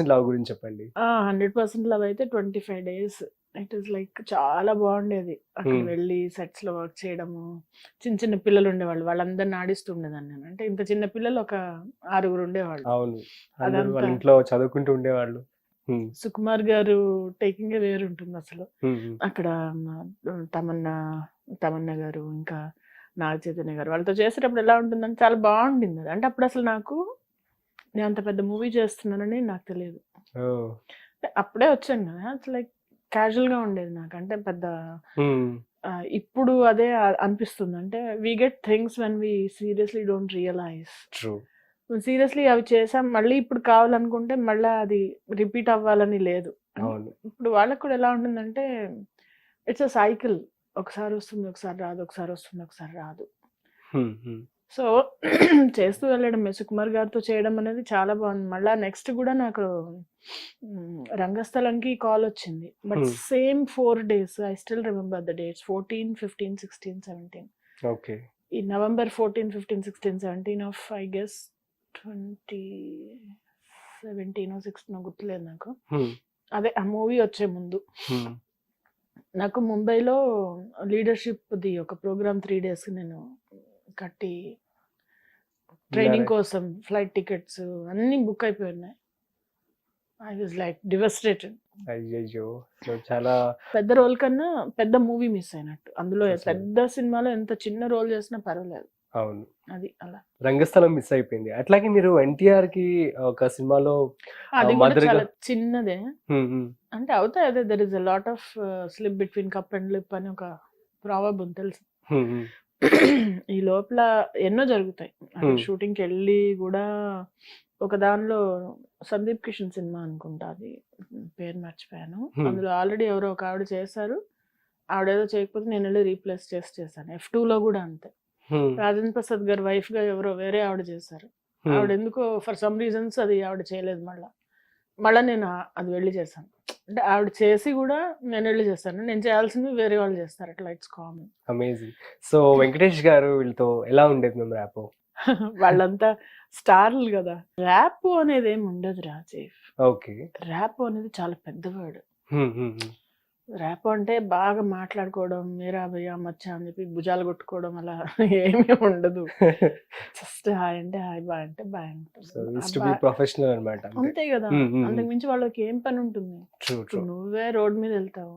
Percent love గురించి చెప్పండి. Hundred percent love అయితే twenty five days it is like చాలా బాగుండేది. అక్కడ Hmm. వెళ్ళి సెట్స్లో వర్క్ చేయడము చిన్న చిన్న పిల్లలు ఉండేవాళ్ళు. వాళ్ళందరిని ఆడిస్తుండేదాన్ని నేను. అంటే ఇంత చిన్న పిల్లలు ఒక ఆరుగురు ఉండేవాళ్ళు. అవును. ఇంట్లో చదువుకుంటూ ఉండేవాళ్ళు. హ్మ్, సుకుమార్ గారు టేకింగ్ వేరు ఉంటుంది అసలు. హ్మ్. అక్కడ తమన్నా తమన్నా గారు ఇంకా నాగ చైతన్య గారు. వాళ్ళతో చేసేటప్పుడు ఎలా ఉంటుందని చాలా బాగుండింది అంటే అప్పుడు అసలు నాకు నేను అంత పెద్ద మూవీ చేస్తున్నానని నాకు తెలియదు అప్పుడే వచ్చాను కదా అట్లా లైక్గా ఉండేది నాకు. అంటే పెద్ద ఇప్పుడు అదే అనిపిస్తుంది. అంటే we get things when we seriously don't realise seriously అవి చేసాం మళ్ళీ ఇప్పుడు కావాలనుకుంటే మళ్ళీ అది రిపీట్ అవ్వాలని లేదు. అవును. ఇప్పుడు వాళ్ళకు కూడా ఎలా ఉంటుందంటే ఇట్స్ అ సైకిల్ ఒకసారి వస్తుంది ఒకసారి రాదు ఒకసారి వస్తుంది ఒకసారి రాదు. సో చేస్తూ వెళ్ళడం సుకుమార్ గారితో చేయడం అనేది చాలా బాగుంది. మళ్ళీ నెక్స్ట్ కూడా నాకు రంగస్థలంకి కాల్ వచ్చింది. But. Same four days I still remember the dates fourteen fifteen sixteen seventeen. Okay. ఈ November fourteen fifteen sixteen seventeen of I guess twenty seventeen sixteen గుర్తులేదు నాకు. అదే ఆ మూవీ వచ్చే ముందు. నాకు ముంబైలో లీడర్షిప్ ది ఒక ప్రోగ్రామ్ త్రీ డేస్ నేను కట్టి ట్రైనింగ్? కోసం ఫ్లైట్ టికెట్స్ అన్నీ బుక్ అయిపోయి ఉన్నాయి ఐ వాజ్ లైక్ డివస్ట్రేటెడ్ అయ్యయ్యో. సో చాలా పెద్ద రోల్ కన్నా పెద్ద మూవీ మిస్ అయినట్టు. అందులో. పెద్ద సినిమాలో ఎంత చిన్న రోల్ చేసినా పర్వాలేదు. అవును. అది అలా. రంగస్థలం మిస్ అయిపోయింది. అట్లాగే మీరు ఎన్టీఆర్కి ఒక సినిమాలో అది కూడా చాలా చిన్నదే. అంటే అవుతాయి అదే. There is a lot of slip between cup and lip అని ఒక ప్రాబబ్ ఉంది తెలుసు. ఈ లోపల ఎన్నో జరుగుతాయి. షూటింగ్కి వెళ్ళి కూడా ఒక దానిలో సందీప్ కిషన్ సినిమా అనుకుంటా అది. పేరు మర్చిపోయాను. అందులో ఆల్రెడీ ఎవరో ఒక ఆవిడ చేశారు. ఆవిడ ఏదో చేయకపోతే నేను వెళ్ళి రీప్లేస్ చేసి చేశాను. ఎఫ్లో కూడా అంతే. రాజేంద్ర ప్రసాద్ గారి వైఫ్గా ఎవరో వేరే ఆవిడ చేశారు. ఆవిడ ఎందుకో ఫర్ సమ్ రీజన్స్ అది ఆవిడ చేయలేదు మళ్ళా. మళ్ళీ నేను అది వెళ్ళి చేశాను. అంటే ఆవిడ చేసి కూడా నేను వెళ్ళి చేస్తాను. నేను చేయాల్సింది వేరే వాళ్ళు చేస్తారు. అట్లా it's common. Amazing. So Venkatesh గారు వీళ్ళతో ఎలా ఉండేది మేము ర్యాప్? వాళ్ళంతా స్టార్లు కదా. ర్యాప్ అనేది ఏమి ఉండదు రాజీవ్ ఓకే. ర్యాప్ అనేది చాలా పెద్ద వర్డ్. ర్యాప్ అంటే బాగా మాట్లాడుకోవడం మీరా భయ్యా మచ్చా అని చెప్పి భుజాలు కొట్టుకోవడం అలా ఏమీ ఉండదు. జస్ట్ హాయ్ అంటే హాయ్ బాయ్ అంటే బాయ్ ప్రొఫెషనల్ అనమాట అంతే. కదా. అంతకు మించి వాళ్ళకి ఏం పని ఉంటుంది? నువ్వే రోడ్ మీద వెళ్తావు.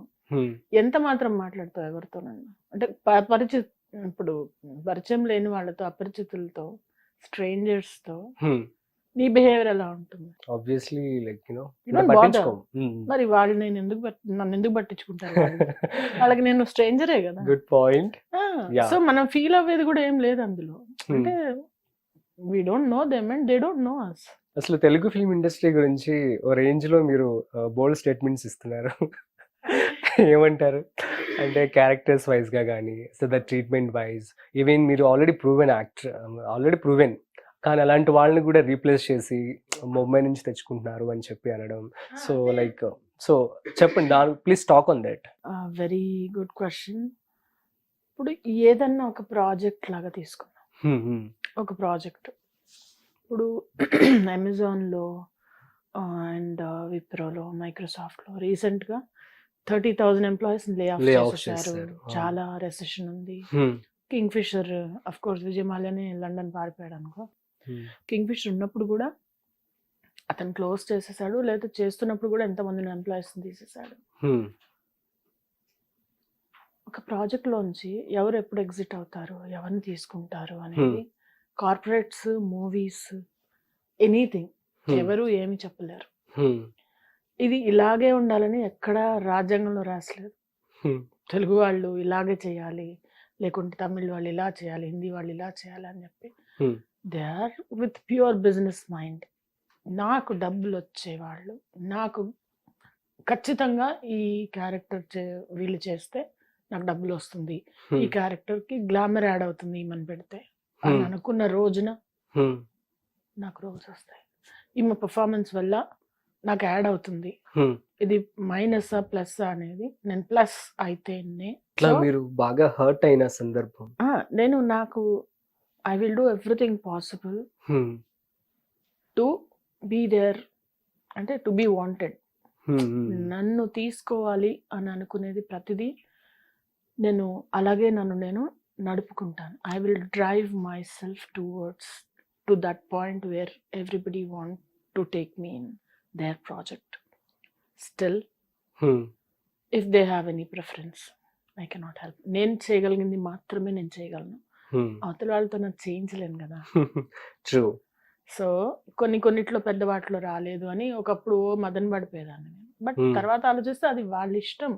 ఎంత మాత్రం మాట్లాడతావు ఎవరితోనన్నా అంటే ప- పరిచిత్ ఇప్పుడు పరిచయం లేని వాళ్ళతో అపరిచితులతో strangers తో నీ బిహేవియర్ ఎలా ఉంటుంది? ఆబ్వియస్లీ లైక్ యూనో మరి వాళ్ళు నేను ఎందుకు నన్ను ఎందుకు పట్టించుకుంటారు వాళ్ళు? వాళ్ళకి నేను స్ట్రేంజరే కదా. Good point. సో మనం ఫీల్ అవ్వేది కూడా ఏం లేదు అందులో. అంటే we don't know them and they don't know us అసలు తెలుగు ఫిల్మ్ ఇండస్ట్రీ గురించి ఓ రేంజ్లో మీరు బోల్డ్ స్టేట్మెంట్స్ ఇస్తున్నారు. ఏమంటారు? అంటే క్యారెక్టర్స్ వైజ్గా కానీ so the treatment wise even మీరు already proven actor already proven కానీ అలాంటి వాళ్ళని కూడా రీప్లేస్ చేసి ముంబై నుంచి తెచ్చుకుంటున్నారు అని చెప్పి అనడం. సో లైక్ సో చెప్పండి దాని please talk on that. Very good question. ఇప్పుడు ఏదన్నా ఒక ప్రాజెక్ట్ లాగా తీసుకున్నాం ఒక ప్రాజెక్ట్. ఇప్పుడు అమెజాన్లో అండ్ విప్రోలో మైక్రోసాఫ్ట్లో రీసెంట్గా thirty thousand employees lay off చేశారు. చాలా రెసెషన్ ఉంది. Kingfisher of course Vijay మాల్యానే లండన్ పారిపోయాడు అనుకో. కింగ్ ఫిషర్ ఉన్నప్పుడు కూడా అతను క్లోజ్ చేసేసాడు లేదా చేస్తున్నప్పుడు కూడా ఎంతమంది ఎంప్లాయీస్ తీసేసాడు. ఒక ప్రాజెక్ట్ లోంచి ఎవరు ఎప్పుడు ఎగ్జిట్ అవుతారు ఎవరిని తీసుకుంటారు అనేది కార్పొరేట్స్ మూవీస్ ఎనీథింగ్ ఎవరు ఏమి చెప్పలేరు. ఇది ఇలాగే ఉండాలని ఎక్కడా రాజ్యాంగంలో రాసలేదు. తెలుగు వాళ్ళు ఇలాగే చేయాలి లేకుంటే తమిళ్ వాళ్ళు ఇలా చేయాలి హిందీ వాళ్ళు ఇలా చేయాలి అని చెప్పి. They are with pure business mind నాకు డబ్బులు వచ్చేవాళ్ళు. నాకు ఖచ్చితంగా ఈ క్యారెక్టర్ చే వీళ్ళు చేస్తే నాకు డబ్బులు వస్తుంది. ఈ క్యారెక్టర్కి గ్లామర్ యాడ్ అవుతుంది ఈమెను పెడితే. అని అనుకున్న రోజున నాకు రోజు వస్తాయి. ఈమె పర్ఫార్మెన్స్ వల్ల నాకు యాడ్ అవుతుంది. ఇది మైనస్ ప్లస్ అనేది నేను ప్లస్ అయితేనే మీరు బాగా హర్ట్ అయిన సందర్భం. నేను నాకు I will do everything possible to be there అంటే టు బీ వాంటెడ్ నన్ను తీసుకోవాలి అని అనుకునేది ప్రతిదీ నేను అలాగే నన్ను నేను నడుపుకుంటాను. I will drive myself towards to that point where everybody want to take me in their project still if they have any preference I cannot help నేను చేయగలిగింది మాత్రమే నేను చేయగలను. అవతల వాళ్ళతో నాకు చేయించలేను కదా. ట్రూ. సో కొన్ని కొన్నిట్లో పెద్ద వాటిలో రాలేదు అని ఒకప్పుడు ఓ మదన పడిపోయేదాన్ని నేను. బట్. తర్వాత ఆలోచిస్తే అది వాళ్ళ ఇష్టం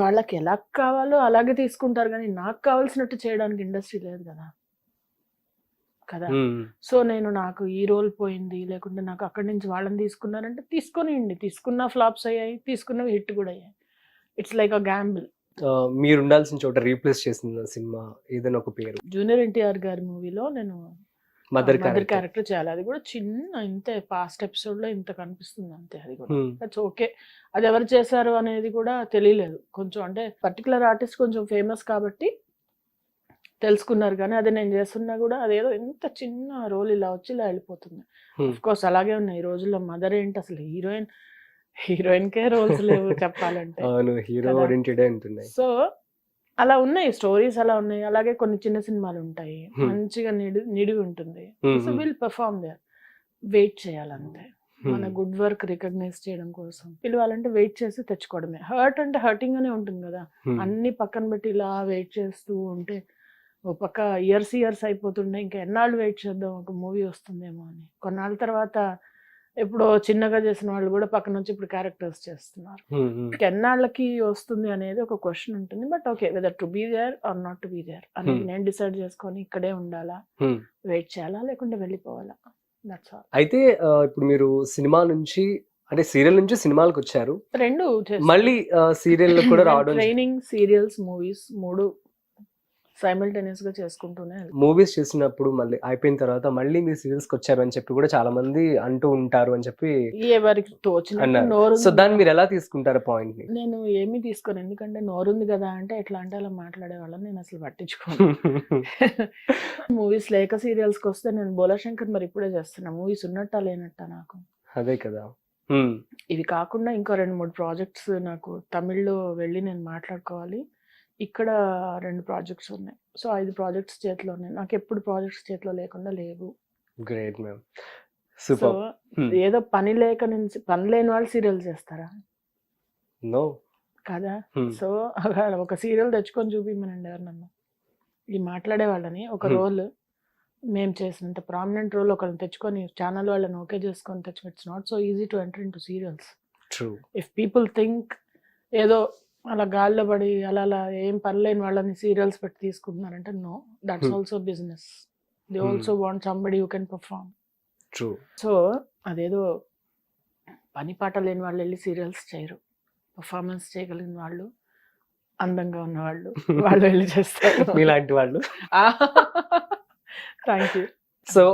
వాళ్ళకి ఎలా కావాలో అలాగే తీసుకుంటారు కానీ నాకు కావాల్సినట్టు చేయడానికి ఇండస్ట్రీ లేదు కదా. కదా. సో నేను నాకు ఈ రోల్ పోయింది లేకుంటే నాకు అక్కడి నుంచి వాళ్ళని తీసుకున్నారంటే తీసుకొనియండి. తీసుకున్న ఫ్లాప్స్ అయ్యాయి తీసుకున్నవి హిట్ కూడా అయ్యాయి. ఇట్స్ లైక్ అ గ్యాంబుల్ మీరు ఉండాల్సిన చోట రీప్లేస్ చేసిన సినిమా ఏదైనా ఒక పేరు? జూనియర్ ఎన్టీఆర్ గారి మూవీలో నేను మదర్ మదర్ క్యారెక్టర్. చేయాలి. అది కూడా చిన్న ఇంతే పాస్ట్ ఎపిసోడ్లో ఇంత కనిపిస్తుంది అంతే అది కూడా. దట్స్ ఓకే అది ఎవరు చేశారు అనేది కూడా తెలియలేదు. కొంచెం అంటే పర్టికులర్ ఆర్టిస్ట్ కొంచెం ఫేమస్ కాబట్టి తెలుసుకున్నారు కానీ అది నేను చేస్తున్నా కూడా అదేదో ఎంత చిన్న రోల్ ఇలా వచ్చి ఇలా వెళ్ళిపోతుంది. కోర్స్ అలాగే ఉన్నాయి ఈ రోజుల్లో. మదర్ ఏంటి? అసలు హీరోయిన్ హీరోయిన్ కే రోల్స్ లేవు చెప్పాలంటే. అవును హీరో కదా. ఓరియంటెడ్ ఉంటున్నాయి. సో అలా ఉన్నాయి స్టోరీస్ అలా ఉన్నాయి. అలాగే కొన్ని చిన్న సినిమాలు ఉంటాయి. మంచిగా నిడి నిడివి ఉంటుంది. So will perform their wait చేయాలంతే. మన గుడ్ వర్క్ రికగ్నైజ్ చేయడం కోసం. పిలవాలంటే వెయిట్ చేసి తెచ్చుకోవడమే. హర్ట్ అంటే హర్టింగ్ అనే ఉంటుంది కదా? అన్ని పక్కన పెట్టి ఇలా వెయిట్ చేస్తూ ఉంటే ఓ పక్క ఇయర్స్ ఇయర్స్ అయిపోతుండే. ఇంకా ఎన్నాళ్ళు వెయిట్ చేద్దాం? ఒక మూవీ వస్తుందేమో అని. కొన్నాళ్ళ తర్వాత ఎప్పుడో చిన్నగా చేసిన వాళ్ళు కూడా పక్కన వచ్చి ఇప్పుడు క్యారెక్టర్స్ చేస్తున్నారు. ఎన్నాళ్ళకి వస్తుంది అనేది ఒక క్వశ్చన్ ఉంటుంది. But okay whether to be there or not to be there అనేది Hmm. నేను డిసైడ్ చేసుకొని ఇక్కడే ఉండాలా వెయిట్ చేయాలా లేకుంటే వెళ్ళిపోవాలా? దట్స్ ఆల్ అయితే ఇప్పుడు మీరు సినిమా నుంచి అంటే సీరియల్ నుంచి సినిమాలకు వచ్చారు. రెండు మళ్ళీ సీరియల్ కూడా రావడం ట్రైనింగ్ సీరియల్స్ మూవీస్ మూడు సైమల్టేనియస్గా చేసుకుంటూనే. మూవీస్ చేసినప్పుడు మళ్ళీ అయిపోయిన తర్వాత మళ్ళీ మీరు సీరియల్స్కి వచ్చారు అని చెప్పి కూడా చాలా మంది అంటూ ఉంటారు అని చెప్పి ఎవరికి అన్నారు. నోరు సో దాన్ని మీరు ఎలా తీసుకుంటారు పాయింట్ నేను ఏమీ తీసుకోను. ఎందుకంటే నోరుంది కదా అంటే ఎట్లా అంటే అలా మాట్లాడే వాళ్ళని నేను అసలు పట్టించుకోను. మూవీస్ లేక సీరియల్స్కి వస్తే నేను బోలాశంకర్ మరి ఇప్పుడే చేస్తున్నా. మూవీస్ ఉన్నట్టా లేనట్టా నాకు? అదే కదా. ఇవి కాకుండా ఇంకో రెండు మూడు ప్రాజెక్ట్స్ నాకు తమిళ్ళో వెళ్ళి నేను మాట్లాడుకోవాలి. ఇక్కడ రెండు ప్రాజెక్ట్స్ ఉన్నాయి. సో ఐదు ప్రాజెక్ట్స్ చేతిలో ఉన్నాయి నాకు ఎప్పుడు ప్రాజెక్ట్స్ చేతిలో లేకుండా లేవు. Great ma'am. సో. ఏదో పని లేక నుంచి పని లేని వాళ్ళు సీరియల్ చేస్తారా? నో. కదా. సో ఒక సీరియల్ తెచ్చుకొని చూపిమనండి ఎవరినన్నా. ఈ మాట్లాడే వాళ్ళని. ఒక. రోల్ మేము చేసినంత ప్రామినెంట్ రోల్ ఒకరిని తెచ్చుకొని ఛానల్ వాళ్ళని ఓకే చేసుకొని తెచ్చు it's not so easy to enter into serials. True. If people think ఏదో అలా గాల్లో పడి అలా అలా ఏం పనిలేని వాళ్ళని సీరియల్స్ పెట్టి తీసుకుంటున్నారంటే no. That's. Also business they. Also want somebody you can perform true so అదేదో పని పాట లేని వాళ్ళు వెళ్ళి సీరియల్స్ చేయరు. పర్ఫార్మెన్స్ చేయగలిగిన వాళ్ళు అందంగా ఉన్నవాళ్ళు వాళ్ళు వెళ్ళి చేస్తారు. మీలాంటి వాళ్ళు. Thank you so